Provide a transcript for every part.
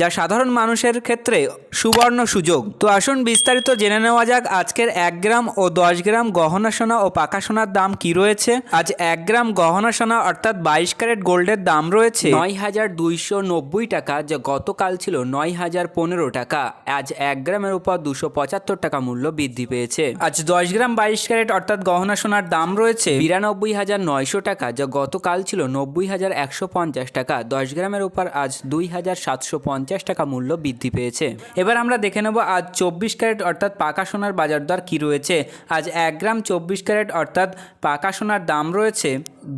যা সাধারণ মানুষের ক্ষেত্রে সুবর্ণ সুযোগ। তো আসুন বিস্তারিত জেনে নেওয়া যাক আজকের এক গ্রাম ও দশ গ্রাম গহনা সোনা ও পাকা সোনার দাম কি রয়েছে। আজ এক গ্রাম গহনা সোনা অর্থাৎ বাইশ ক্যারেট গোল্ডের দাম রয়েছে নয় হাজার দুইশো নব্বই টাকা, যা গতকাল ছিল নয় হাজার পনেরো টাকা। আজ এক গ্রামের উপর দুশো পঁচাত্তর টাকা মূল্য বৃদ্ধি পেয়েছে। আজ দশ গ্রাম বাইশ ক্যারেট অর্থাৎ গহনা সোনার দাম রয়েছে বিরানব্বই হাজার নয়শো টাকা, যা গতকাল ছিল নব্বই হাজার একশো পঞ্চাশ টাকা। দশ গ্রামের উপর আজ দুই হাজার সাতশো পঞ্চাশ টাকা মূল্য বৃদ্ধি পেয়েছে। এবার আমরা দেখে নেব আজ চব্বিশ ক্যারেট অর্থাৎ পাকা সোনার বাজার দর কী রয়েছে। আজ এক গ্রাম চব্বিশ ক্যারেট অর্থাৎ পাকা সোনার দাম রয়েছে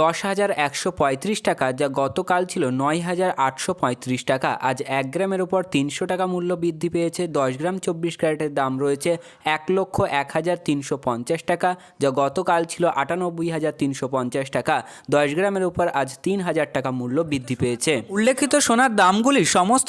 দশ হাজার একশো পঁয়ত্রিশ টাকা, যা গতকাল ছিল নয় হাজার আটশো পঁয়ত্রিশ টাকা। আজ এক গ্রামের উপর তিনশো টাকা মূল্য বৃদ্ধি পেয়েছে। দশ গ্রাম চব্বিশ ক্যারেটের দাম রয়েছে এক লক্ষ এক হাজার তিনশো পঞ্চাশ টাকা, যা গতকাল ছিল আটানব্বই হাজার তিনশো পঞ্চাশ টাকা। দশ গ্রামের উপর আজ তিন হাজার টাকা মূল্য বৃদ্ধি পেয়েছে। উল্লেখিত সোনার দামগুলি সমস্ত